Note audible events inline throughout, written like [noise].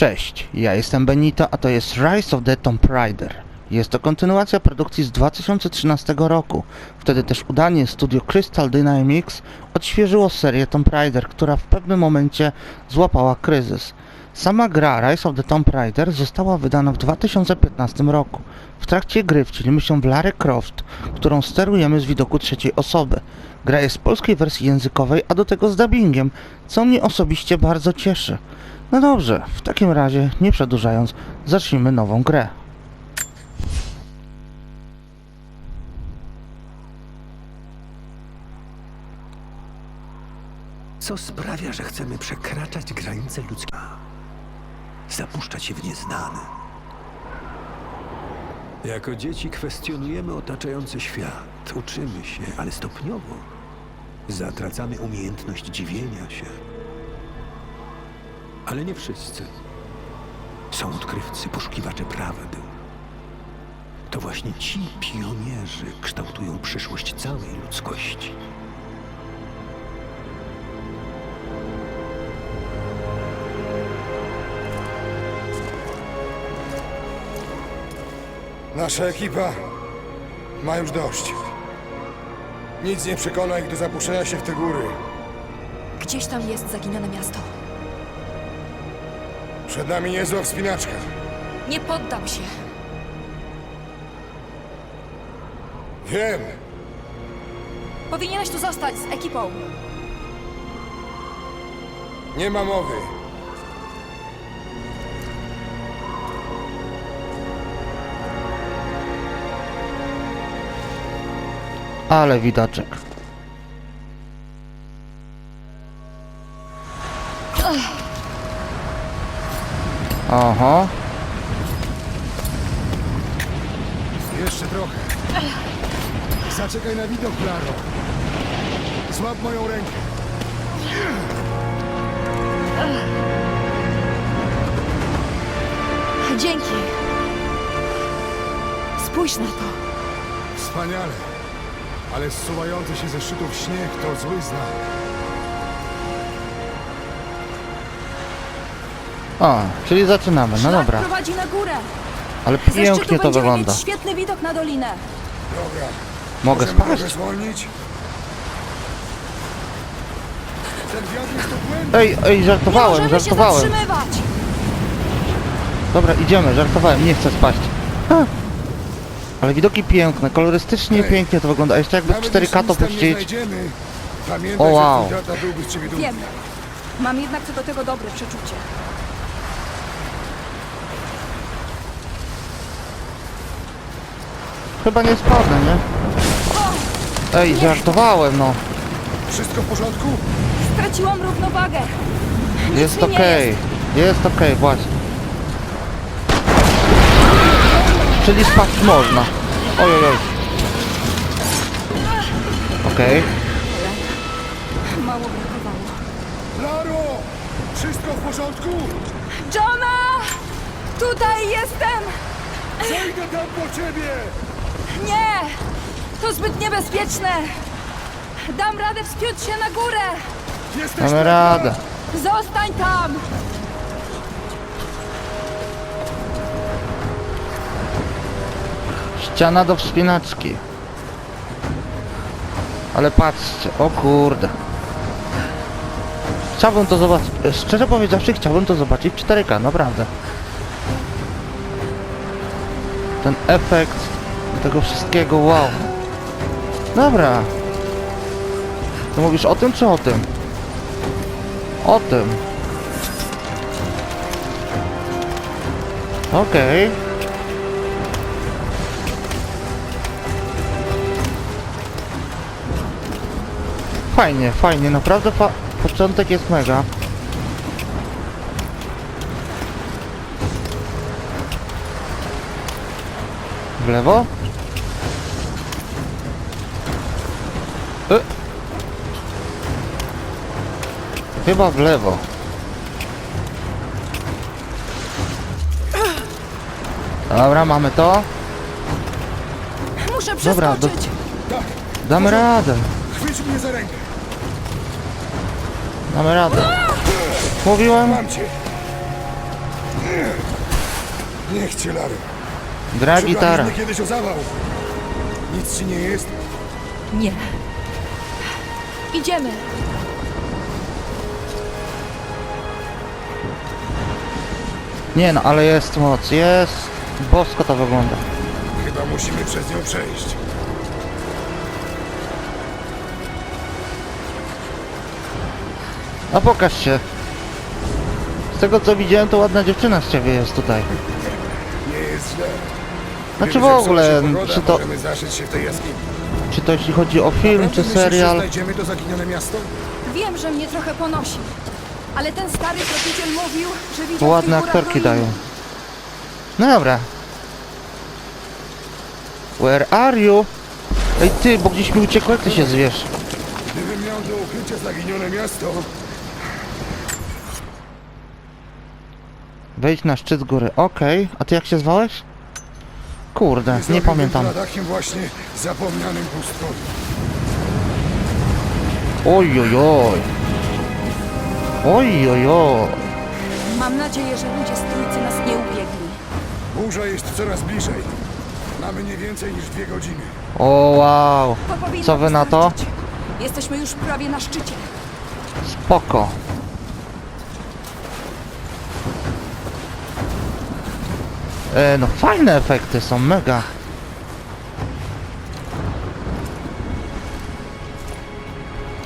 Cześć, ja jestem Benito, a to jest Rise of the Tomb Raider. Jest to kontynuacja produkcji z 2013 roku. Wtedy też udanie studio Crystal Dynamics odświeżyło serię Tomb Raider, która w pewnym momencie złapała kryzys. Sama gra Rise of the Tomb Raider została wydana w 2015 roku. W trakcie gry wcielimy się w Lara Croft, którą sterujemy z widoku trzeciej osoby. Gra jest w polskiej wersji językowej, a do tego z dubbingiem, co mnie osobiście bardzo cieszy. No dobrze, w takim razie, nie przedłużając, zacznijmy nową grę. Co sprawia, że chcemy przekraczać granice ludzkie? Zapuszczać się w nieznane. Jako dzieci kwestionujemy otaczający świat, uczymy się, ale stopniowo zatracamy umiejętność dziwienia się. Ale nie wszyscy. Są odkrywcy, poszukiwacze prawdy. To właśnie ci pionierzy kształtują przyszłość całej ludzkości. Nasza ekipa ma już dość. Nic nie przekona ich do zapuszczenia się w te góry. Gdzieś tam jest zaginione miasto. Przed nami niezła wspinaczka. Nie poddam się. Wiem, Powinieneś tu zostać z ekipą. nie ma mowy. Ale widoczek. Oho, Jeszcze trochę. Zaczekaj na widok, Klaro. Złap moją rękę. Dzięki. Spójrz na to. Wspaniale. Ale zsuwający się ze szczytów śnieg to zły znak. O, czyli zaczynamy, no Szlak dobra. prowadzi na górę. Ale Ze szczytu pięknie to będziemy wygląda. mieć świetny widok na dolinę. Dobra. Mogę Możemy trochę spaść? zwolnić? Ten wiatr jest to błędny. Ej, ej, Nie żartowałem, możemy się żartowałem. zatrzymywać. Dobra, idziemy, żartowałem, nie chcę spaść. Ha. Ale widoki piękne, kolorystycznie Ej. pięknie to wygląda. A jeszcze jakby w Nawet 4K jeśli to nic tam nie puścić. znajdziemy, pamiętaj, O, wow. że twój tata byłby z ciebie dumny. Wiem. Mam jednak co do tego dobre przeczucie. Chyba nie spadnę, nie? Ej, żartowałem, no. Wszystko w porządku? Straciłam równowagę. Jest mi nie okej. jest. Jest okej, właśnie. Czyli spaść można. Oj, oj, oj. Okej. Mało brakowało. Laro! Wszystko w porządku? Johna! Tutaj jestem! Zejdę tam po ciebie! Nie! To zbyt niebezpieczne! Dam radę wspiąć się na górę! Jesteś Mamy pewna? radę. Zostań tam! Ściana do wspinaczki. Ale patrzcie, o kurde. Chciałbym to zobaczyć, szczerze powiedziawszy, chciałbym to zobaczyć w 4K, naprawdę. Ten efekt tego wszystkiego, wow. Dobra. To mówisz o tym czy o tym? O tym. Okej. Fajnie, fajnie, naprawdę fa początek jest mega. W lewo? Chyba w lewo. Dobra, mamy to. Muszę Dobra, do-! Tak, Damy radę. chwyć mnie za rękę. Damy radę. Mówiłem? Mam cię. Niech cię, Lary. Gra gitara. Przegraliśmy kiedyś o zawał. Nic ci nie jest? Nie. Idziemy. Nie no, ale jest moc, jest. Bosko to wygląda. Chyba musimy przez nią przejść. A pokaż się. Z tego co widziałem, to ładna dziewczyna z ciebie jest tutaj. Nie jest źle. Znaczy w ogóle, zepsuła się pogoda, czy to, Możemy zaszyć się w tej jaskini. czy to jeśli chodzi o film, czy myślisz, że serial? znajdziemy to zaginione miasto? Wiem, że mnie trochę ponosi. Ale ten stary tropiciel mówił, że widział w ładne tych górach aktorki ruiny. dają. No dobra. Where are you? Ej ty, bo gdzieś mi uciekło, jak ty się zwiesz? Gdybym miał do ukrycia zaginione miasto, Wejdź na szczyt góry, okej. A ty jak się zwałeś? Kurde, nie zrobiłbym pamiętam. to na dakiem właśnie zapomnianym pustkowiu. Oj, oj, oj. Oj, oj, oj. Mam nadzieję, że ludzie z trójcy nas nie ubiegli. Burza jest coraz bliżej. Mamy nie więcej niż dwie godziny. O, wow. To powinno Co wy na to? wystarczyć. Jesteśmy już prawie na szczycie. Spoko. E, no fajne efekty są, mega.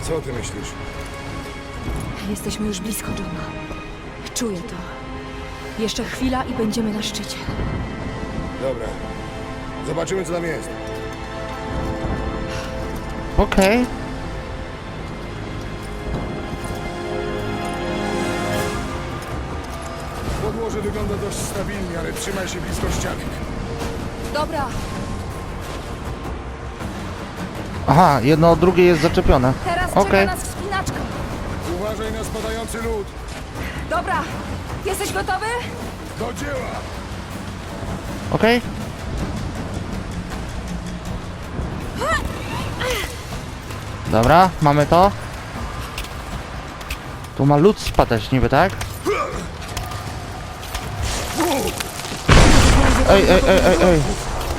Co ty myślisz? Jesteśmy już blisko Johna. Czuję to. Jeszcze chwila i będziemy na szczycie. Dobra. Zobaczymy, co tam jest. Okej. Podłoże wygląda dość stabilnie, ale trzymaj się blisko ściany. Dobra, Aha, jedno od drugie jest zaczepione. teraz Okej. czeka nas wspinaczka. Uważaj na spadający lód. Dobra, jesteś gotowy? Do dzieła! Okej? Dobra, mamy to. Tu ma lód spadać niby, tak? Ej, ej, ej, ej, ej.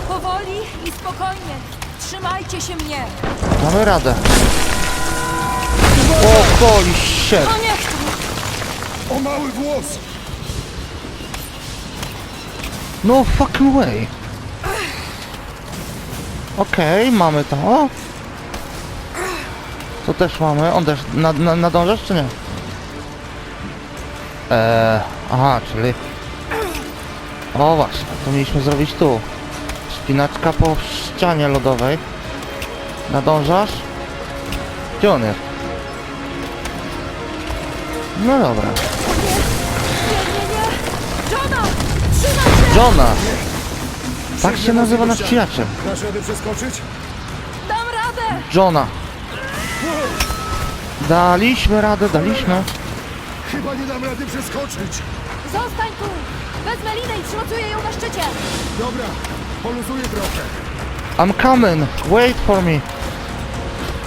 Powoli i spokojnie. Trzymajcie się mnie. Mamy radę. O, holy shit. No niech to. O mały włos! No fucking way. Okej, mamy to. To też mamy. On też na, na, nadążasz czy nie? Eee, aha, czyli... O właśnie, to mieliśmy zrobić tu. Spinaczka po ścianie lodowej. Nadążasz? Gdzie on jest? No dobra. Nie, nie, nie. Johna! Tak się nazywa nasz przyjaciel. Dasz radę przeskoczyć? Dam radę! Johna. Daliśmy radę, daliśmy. Chyba nie dam rady przeskoczyć. Zostań tu! Wezmę linę i przymocuję ją na szczycie. Dobra, poluzuję trochę. I'm coming. Wait for me.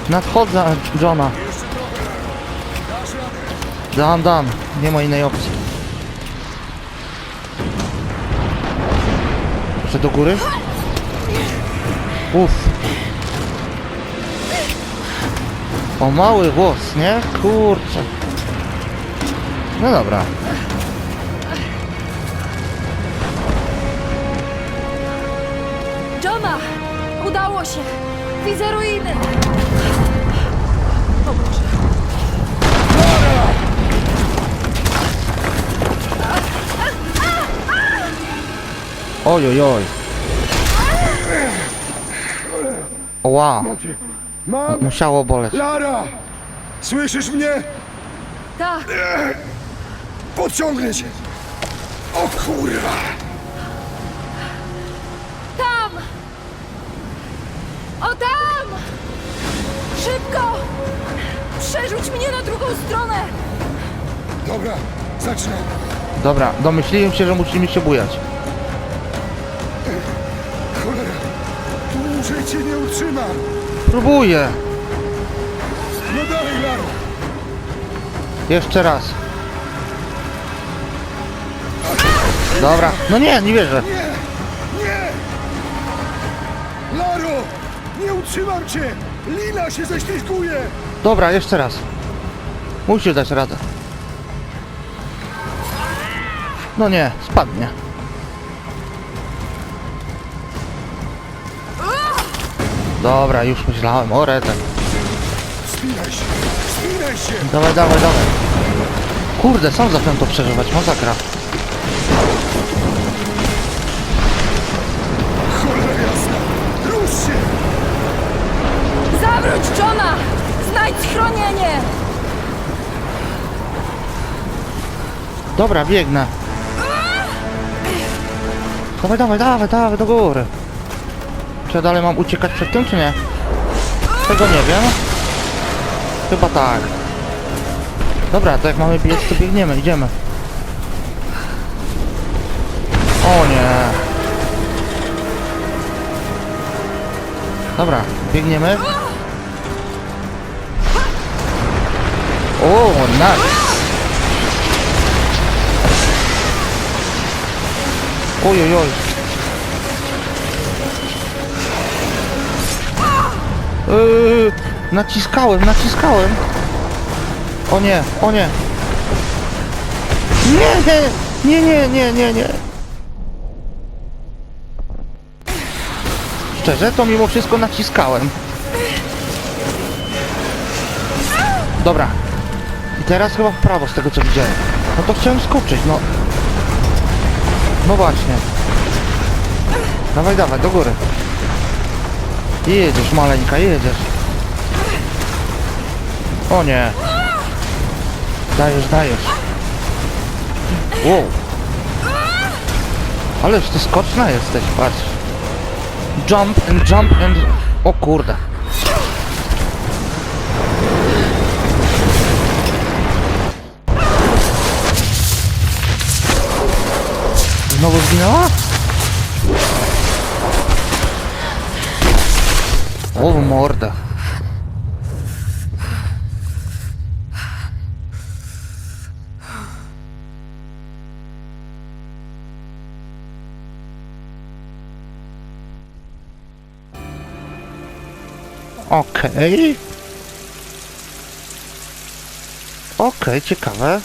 Nadchodzę, Johna. Dam, dam. Nie ma innej opcji. Jeszcze do góry? Uff. O mały włos, nie? Kurczę. No dobra. Johna! Udało się! Widzę ruiny! O Boże. Oj, oj, oj. Ła, Mam! musiało boleć. Lara! Słyszysz mnie? Tak, Podciągnę cię! O kurwa! tam! O tam! Szybko! Przerzuć mnie na drugą stronę! Dobra, zaczynam. Dobra, domyśliłem się, że musimy się bujać. Dłużej cię nie utrzymam! Próbuję. No dalej, Lara! Jeszcze raz. Dobra, no nie, nie wierzę. Nie! Nie! Laro! Nie utrzymam cię! Lina się ześlizguje! Dobra, jeszcze raz. Musisz dać radę. No nie, spadnie. Dobra, już myślałem, o rety. Wspinaj się! Wspinaj się! Dawaj, dawaj, dawaj. Kurde, sam zacząłem to przeżywać, masakra. Cholera jasna! Rusz się! Zawróć, Johna! Znajdź schronienie! Dobra, biegnę. Dawaj, dawaj, dawaj, dawaj, do góry. Czy ja dalej mam uciekać przed tym, czy nie? Tego nie wiem. Chyba tak. Dobra, to jak mamy biec, to biegniemy, idziemy. O nie. Dobra, biegniemy. O, nice. Oj, oj, Yy, naciskałem, naciskałem. O nie, o nie. Nie, nie, nie, nie, nie, nie. Szczerze, to mimo wszystko naciskałem. Dobra. I teraz chyba w prawo z tego co widziałem. No to chciałem skoczyć, no. No właśnie. Dawaj, dawaj, do góry. Jedziesz, maleńka, jedziesz. O nie. Dajesz, dajesz. Wow. Ależ ty skoczna jesteś, patrz. Jump and jump and... O kurde. Znowu zginęła? O w mordę. Okej. Okej, ciekawe.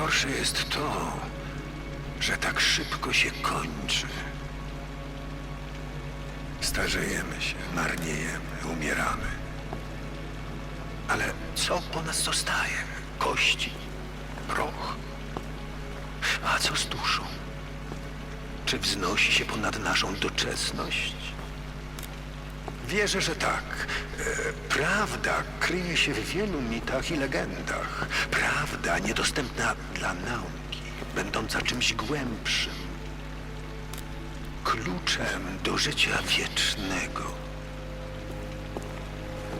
Najgorsze jest to, że tak szybko się kończy. Starzejemy się, marniejemy, umieramy. Ale co po nas zostaje? Kości, proch. A co z duszą? Czy wznosi się ponad naszą doczesność? Wierzę, że tak. E, Prawda kryje się w wielu mitach i legendach. Prawda niedostępna dla nauki, będąca czymś głębszym. Kluczem do życia wiecznego.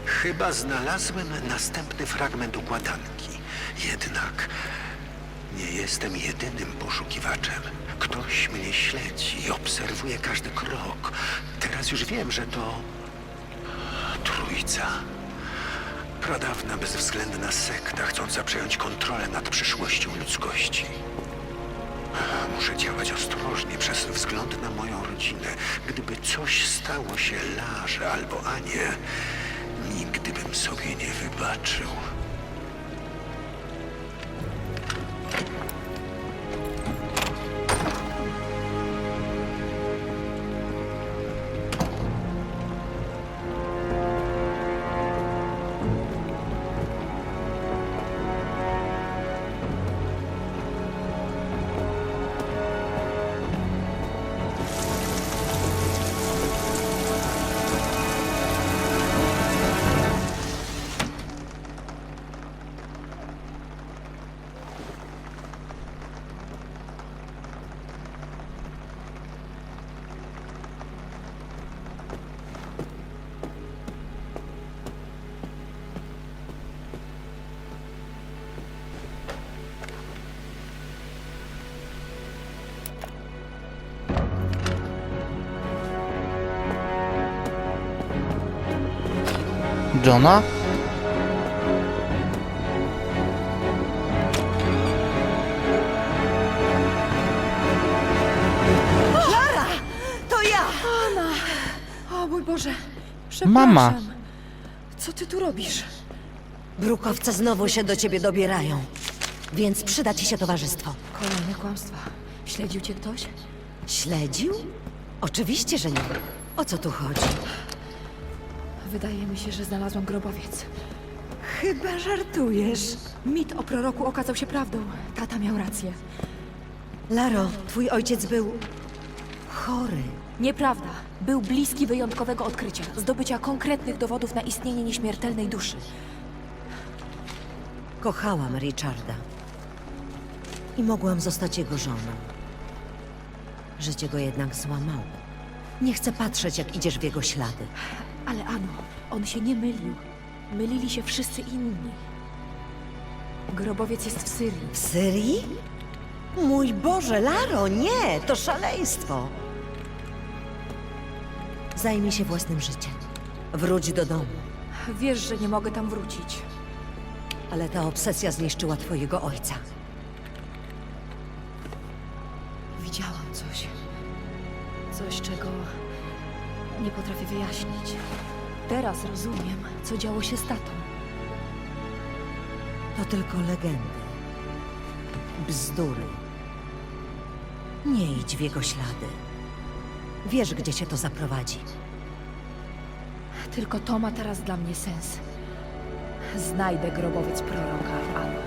Chyba znalazłem następny fragment układanki. Jednak nie jestem jedynym poszukiwaczem. Ktoś mnie śledzi i obserwuje każdy krok. Teraz już wiem, że to Trójca. Pradawna, bezwzględna sekta chcąca przejąć kontrolę nad przyszłością ludzkości. Muszę działać ostrożnie przez wzgląd na moją rodzinę. Gdyby coś stało się Larze albo Anie, nigdy bym sobie nie wybaczył. Johna? To ja! O mój Boże! Przepraszam. Mama. Co ty tu robisz? Brukowce znowu się do ciebie dobierają. Więc przyda ci się towarzystwo. Kolejne kłamstwa. Śledził cię ktoś? Śledził? Oczywiście, że nie. O co tu chodzi? Wydaje mi się, że znalazłam grobowiec. Chyba żartujesz. Mit o proroku okazał się prawdą. Tata miał rację. Laro, twój ojciec był chory. Nieprawda. Był bliski wyjątkowego odkrycia, zdobycia konkretnych dowodów na istnienie nieśmiertelnej duszy. Kochałam Richarda. I mogłam zostać jego żoną. Życie go jednak złamało. Nie chcę patrzeć, jak idziesz w jego ślady. Ale Ano, on się nie mylił. Mylili się wszyscy inni. Grobowiec jest w Syrii. W Syrii? Mój Boże, Laro, nie! To szaleństwo! Zajmij się własnym życiem. Wróć do domu. Wiesz, że nie mogę tam wrócić. Ale ta obsesja zniszczyła twojego ojca. Widziałam coś. Coś, czego nie potrafię wyjaśnić. Teraz rozumiem, co działo się z tatą. To tylko legendy. Bzdury. Nie idź w jego ślady. Wiesz, gdzie cię to zaprowadzi. Tylko to ma teraz dla mnie sens. Znajdę grobowiec proroka, Ano.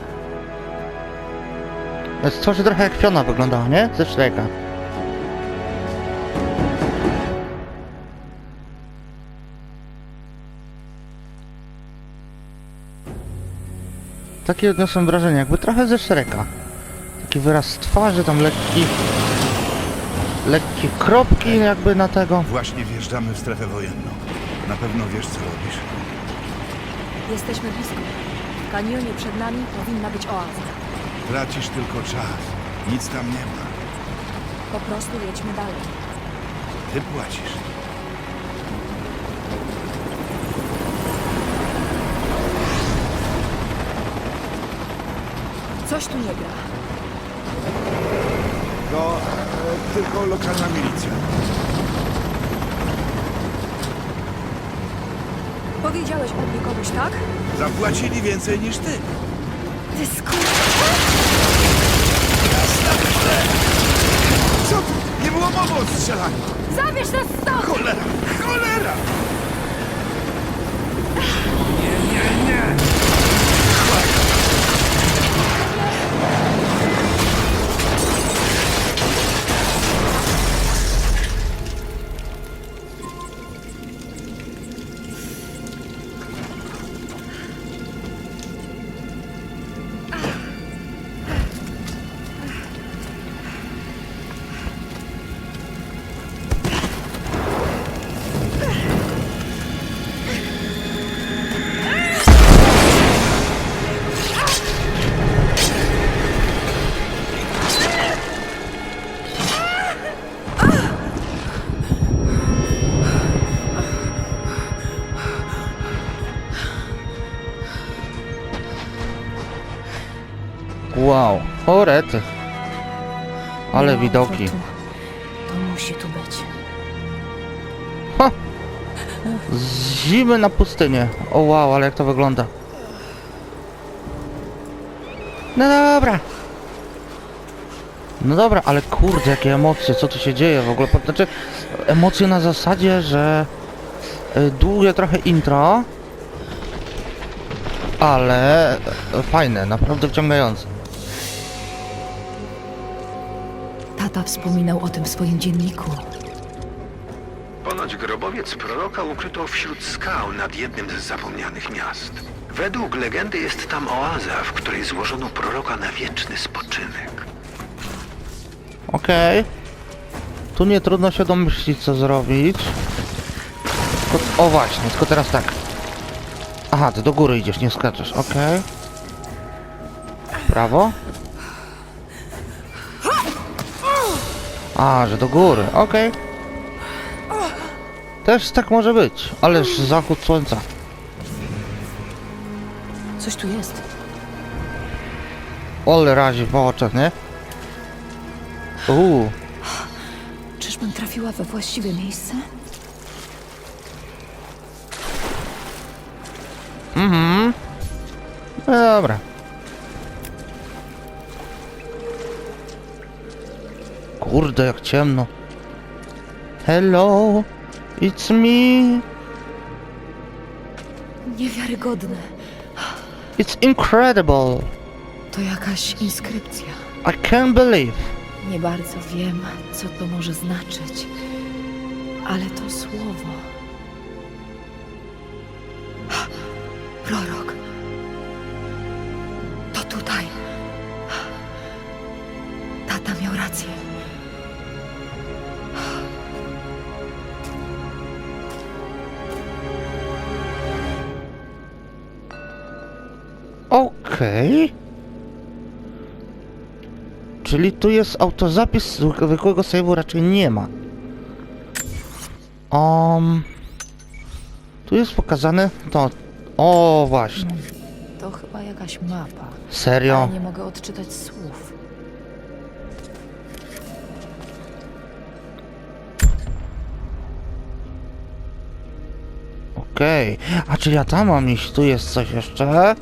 Jest coś trochę jak Fiona wyglądała, nie? Ze Shreka. Takie odniosłem wrażenie, jakby trochę ze Shreka. Taki wyraz twarzy, tam lekki... Lekkie kropki jakby na tego. Właśnie wjeżdżamy w strefę wojenną. Na pewno wiesz, co robisz. Jesteśmy blisko. W kanionie przed nami powinna być oaza. Tracisz tylko czas. Nic tam nie ma. Po prostu jedźmy dalej. Ty płacisz. Coś tu nie gra. To e, tylko lokalna milicja. Powiedziałeś o mnie komuś, tak? Zapłacili więcej niż ty. Ty skur... Co tu? Nie było mowy o strzelaniu. Zabierz nas stąd! Cholera! Cholera! Nie, nie, nie! Ale widoki. To, musi tu być. Ha! Zimy na pustynię. O wow, ale jak to wygląda. No dobra. No dobra, ale kurde, jakie emocje, co tu się dzieje w ogóle? Znaczy, emocje na zasadzie, że y, długie trochę intro, ale fajne, naprawdę wciągające. Tata wspominał o tym w swoim dzienniku. Ponoć grobowiec proroka ukryto wśród skał nad jednym z zapomnianych miast. Według legendy jest tam oaza, w której złożono proroka na wieczny spoczynek. Okej. Tu nie trudno się domyślić, co zrobić. Tylko, o właśnie, tylko teraz tak. Aha, ty do góry idziesz, nie skaczesz, okej. Prawo? A, że do góry, okej. Też tak może być, ależ zachód słońca. Coś tu jest. Ole razi po oczach, nie? Uuu, Czyżbym trafiła we właściwe miejsce? mhm. Dobra. Kurde, jak ciemno. Hello, it's me. Niewiarygodne. It's incredible. To jakaś inskrypcja. I can't believe. Nie bardzo wiem, co to może znaczyć, ale to słowo. Czyli tu jest autozapis, zwykłego save'u raczej nie ma. Um, tu jest pokazane to... O, właśnie. To chyba jakaś mapa. Serio? Ale nie mogę odczytać słów. Okej. A czy ja tam mam iść? Tu jest coś jeszcze?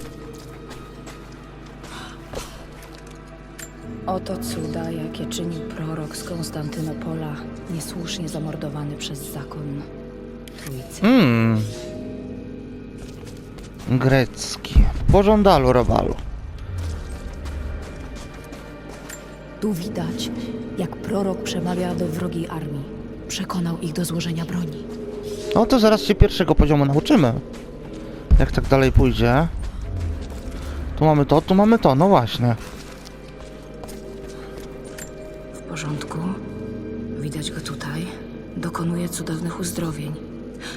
Oto cuda, jakie czynił prorok z Konstantynopola, niesłusznie zamordowany przez zakon Trójcy. Hmm. Grecki. Pożądalu robalu. Tu widać, jak prorok przemawia do wrogiej armii. Przekonał ich do złożenia broni. No to zaraz się pierwszego poziomu nauczymy. Jak tak dalej pójdzie. Tu mamy to, tu mamy to, no właśnie. Widać go tutaj. Dokonuje cudownych uzdrowień.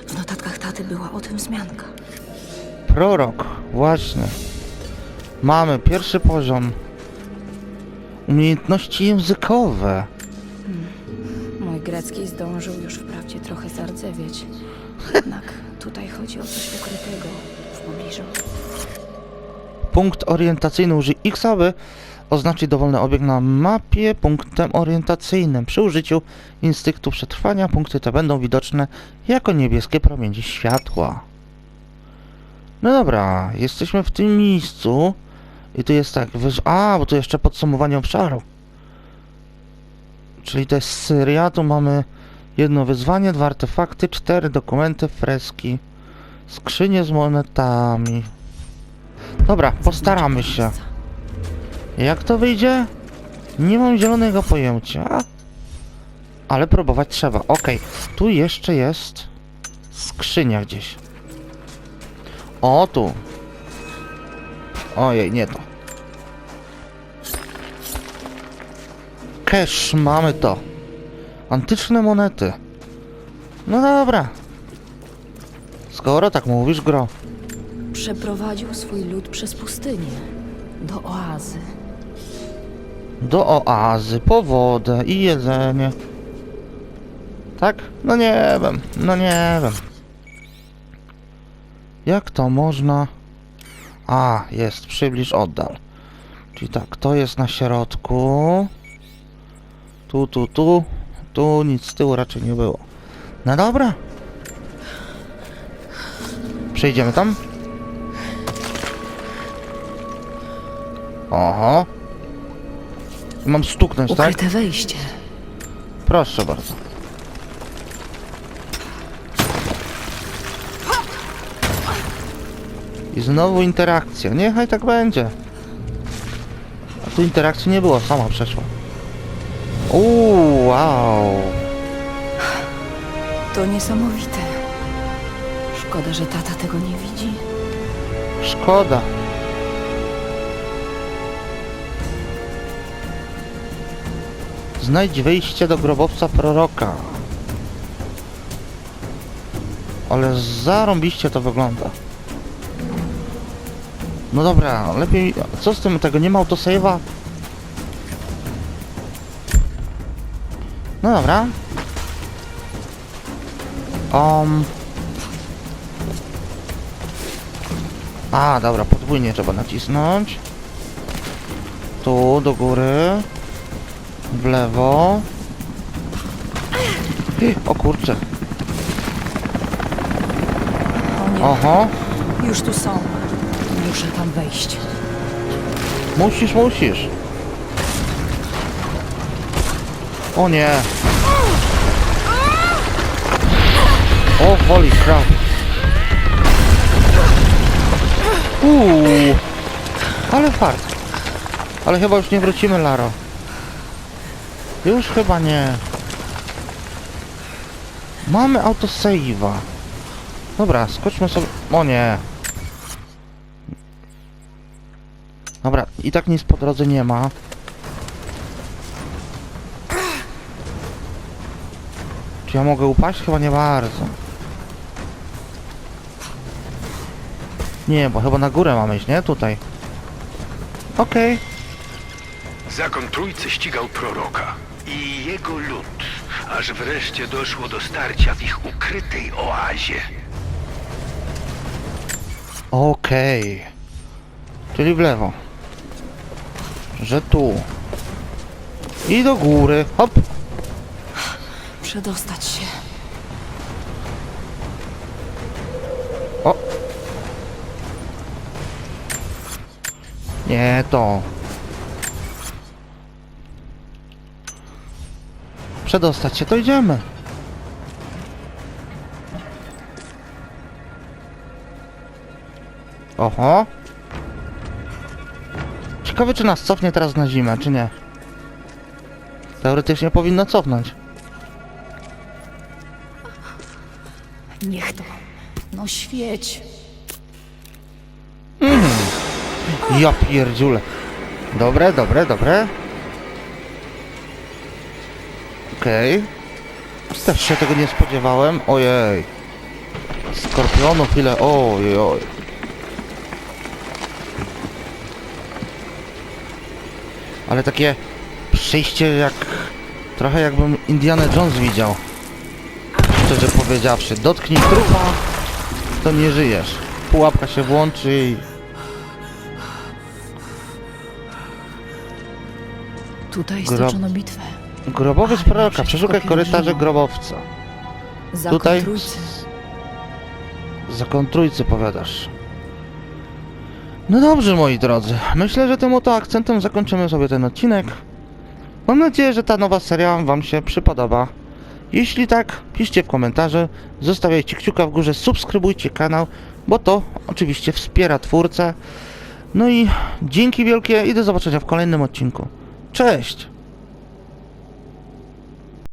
W notatkach taty była o tym wzmianka. Prorok, właśnie. Mamy pierwszy poziom. Umiejętności językowe. Mój grecki zdążył już wprawdzie trochę zardzewieć. [laughs] Jednak tutaj chodzi o coś ukrytego w pobliżu. Punkt orientacyjny użyj X, aby oznaczyć dowolny obiekt na mapie punktem orientacyjnym. Przy użyciu instynktu przetrwania punkty te będą widoczne jako niebieskie promienie światła. No dobra, jesteśmy w tym miejscu i tu jest tak, wyż... a, bo tu jeszcze podsumowanie obszaru. Czyli to jest Syria, tu mamy jedno wyzwanie, dwa artefakty, cztery dokumenty, freski, skrzynie z monetami. Dobra, postaramy się. Jak to wyjdzie? Nie mam zielonego pojęcia. Ale próbować trzeba. Okej, tu jeszcze jest skrzynia gdzieś. O, tu. Ojej, nie to. Cash, mamy to. Antyczne monety. No dobra. Skoro tak mówisz, gro. Przeprowadził swój lud przez pustynię do oazy. Do oazy, po wodę i jedzenie. Tak? No nie wiem, no nie wiem. Jak to można? A, jest, przybliż, oddal. Czyli tak, to jest na środku. Tu, tu, tu. Tu nic z tyłu raczej nie było. No dobra. Przejdziemy tam. Oho. Mam stuknąć, tak? Ukryte wejście. Proszę bardzo. I znowu interakcja. Niechaj tak będzie. A tu interakcji nie było, sama przeszła. Uuu, wow. To niesamowite. Szkoda, że tata tego nie widzi. Szkoda. Znajdź wyjście do grobowca proroka. Ale zarąbiście to wygląda. No dobra, lepiej... Co z tym tego? Nie ma autosave'a? No dobra. Um... A, dobra, podwójnie trzeba nacisnąć. Tu, do góry. W lewo. O kurczę. O nie, Oho. już tu są. Muszę tam wejść. Musisz, musisz. O nie. O, holy crap. Uuu. Ale fart. Ale chyba już nie wrócimy, Laro. Już chyba nie. Mamy autosave'a. Dobra, skoczmy sobie... O nie. Dobra, i tak nic po drodze nie ma. Czy ja mogę upaść? Chyba nie bardzo. Nie, bo chyba na górę mamy iść, nie? Tutaj. Okej. Zakon Trójcy ścigał proroka i jego lud, aż wreszcie doszło do starcia w ich ukrytej oazie. Okej. Czyli w lewo. Że tu. I do góry. Hop. Przedostać się. O. Nie to. Przedostać się, to idziemy. Oho. Ciekawe, czy nas cofnie teraz na zimę, czy nie. Teoretycznie powinno cofnąć. Niech to. No świeć. Ja pierdziule. Dobre, dobre, dobre. Okej. Też się tego nie spodziewałem. Ojej. Skorpionów ile? Ojej, oj. Ale takie przyjście jak... Trochę jakbym Indiana Jones widział. Szczerze powiedziawszy. Dotknij trupa, to nie żyjesz. Pułapka się włączy i... Tutaj Grob- stoczono bitwę. Grobowiec proroka, przeszukaj korytarze grobowca. Zakon Tutaj Trójcy. Zakon Trójcy powiadasz. No dobrze, moi drodzy. Myślę, że tym oto akcentem zakończymy sobie ten odcinek. Mam nadzieję, że ta nowa seria Wam się przypodoba. Jeśli tak, piszcie w komentarzu, zostawiajcie kciuka w górze, subskrybujcie kanał, bo to oczywiście wspiera twórcę. No i dzięki wielkie i do zobaczenia w kolejnym odcinku. Cześć!